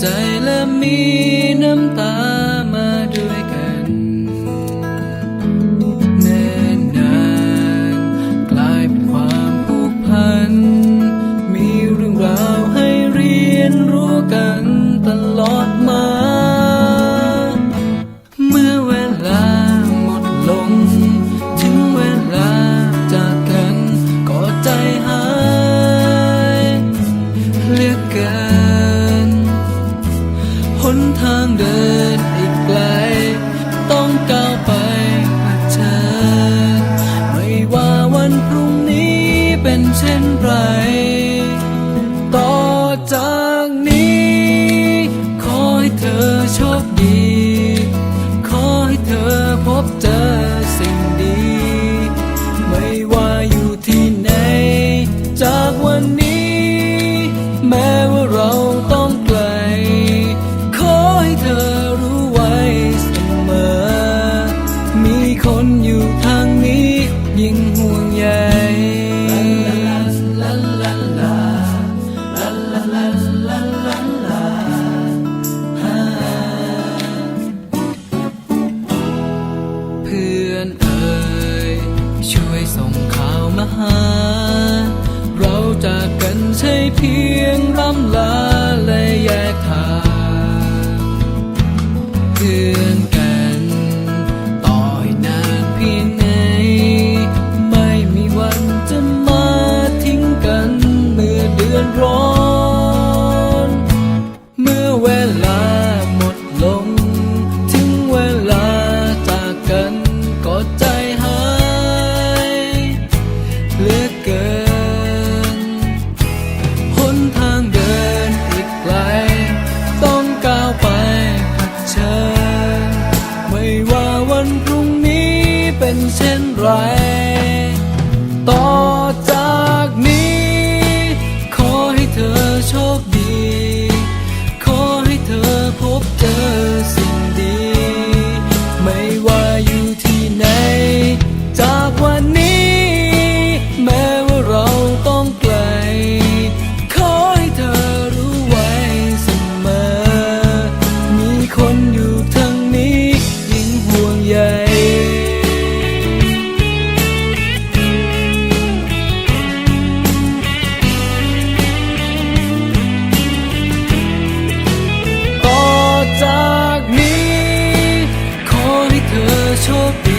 ใจและมี กันตลอดมา เมื่อเวลาหมดลง ถึงเวลาจากกันก็ใจหายเหลือเกินหนทางเดินอีกไกล ต้องก้าวไปเผชิญไม่ว่าวันพรุ่งนี้เป็นเช่นไร ห่เพื่อนเอ่ยช่วยส่งข่าวมาหา เราจากกันใช่เพียงร่ำลาและแยกทางเพื่อ ไร ต่อจากนี้ ขอให้เธอโชคดี ขอให้เธอพบเจอสิ่งดี ไม่ว่า ต่